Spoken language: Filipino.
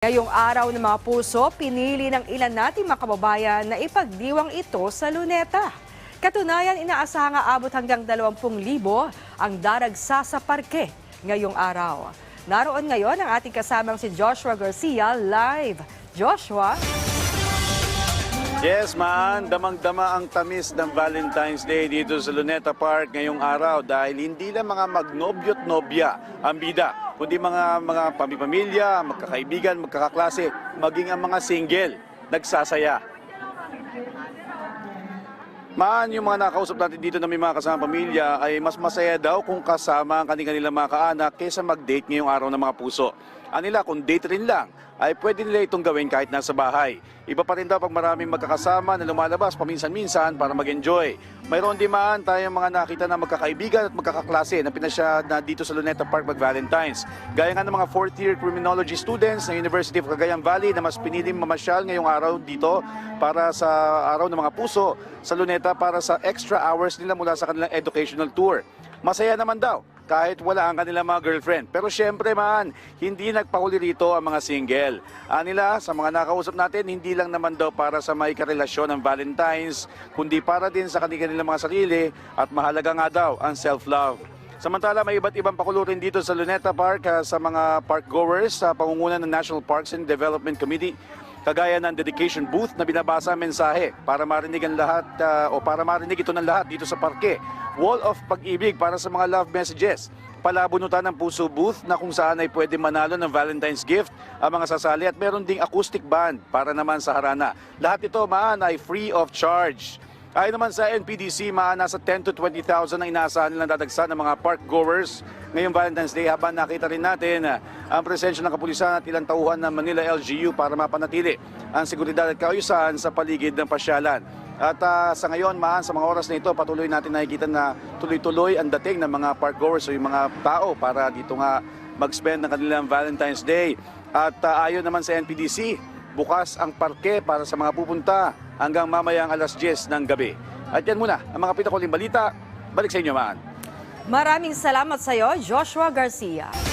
Ngayong araw ng mga puso, pinili ng ilan nating mga kababayan na ipagdiwang ito sa luneta. Katunayan, inaasahan nga abot hanggang 20,000 ang daragsa sa parke ngayong araw. Naroon ngayon ang ating kasamang si Joshua Garcia live. Joshua? Yes, man. Damang-dama ang tamis ng Valentine's Day dito sa Luneta Park ngayong araw dahil hindi lang mga magnobyo't nobya ang bida, kundi mga mga pamipamilya, magkakaibigan, magkakaklase, maging ang mga single nagsasaya. Maan, yung mga nakausap natin dito na may mga kasama pamilya ay mas masaya daw kung kasama ang kanilang mga kaanak kaysa mag-date ngayong araw ng mga puso. Anila, kung date rin lang, ay pwede nila itong gawin kahit nasa bahay. Iba pa rin daw pag maraming magkakasama na lumalabas paminsan-minsan para mag-enjoy. Mayroon din man tayong mga nakita na magkakaibigan at magkakaklase na pinasya na dito sa Luneta Park mag-Valentine's. Gaya nga ng mga fourth year criminology students ng University of Cagayan Valley na mas piniling mamasyal ngayong araw dito para sa araw ng mga puso sa Luneta para sa extra hours nila mula sa kanilang educational tour. Masaya naman daw kahit wala ang kanilang mga girlfriend. Pero syempre man, hindi nagpahuli rito ang mga single. Anila, sa mga nakausap natin, hindi lang naman daw para sa may karelasyon ng Valentine's, kundi para din sa kanilang mga sarili at mahalaga nga daw ang self-love. Samantala, may iba't ibang pakulurin dito sa Luneta Park ah, sa mga park goers sa pangunguna ng National Parks and Development Committee kagaya ng dedication booth na binabasa ang mensahe para marinig ang lahat ah, o para marinig ito ng lahat dito sa parke. Wall of pag-ibig para sa mga love messages. Palabunutan ng puso booth na kung saan ay pwede manalo ng Valentine's gift ang mga sasali at meron ding acoustic band para naman sa harana. Lahat ito maan ay free of charge. Ayon naman sa NPDC, maan nasa 10 to 20,000 ang inaasahan nilang dadagsa ng mga park goers ngayong Valentine's Day habang nakita rin natin ah, ang presensya ng kapulisan at ilang tauhan ng Manila LGU para mapanatili ang seguridad at kaayusan sa paligid ng pasyalan. At ah, sa ngayon, maan sa mga oras na ito, patuloy natin nakikita na tuloy-tuloy ang dating ng mga park goers o yung mga tao para dito nga mag-spend ng kanilang Valentine's Day. At ah, ayon naman sa NPDC, bukas ang parke para sa mga pupunta hanggang mamayang alas 10 ng gabi. At yan muna, ang mga pinakuling balita. Balik sa inyo, maan. Maraming salamat sa iyo, Joshua Garcia.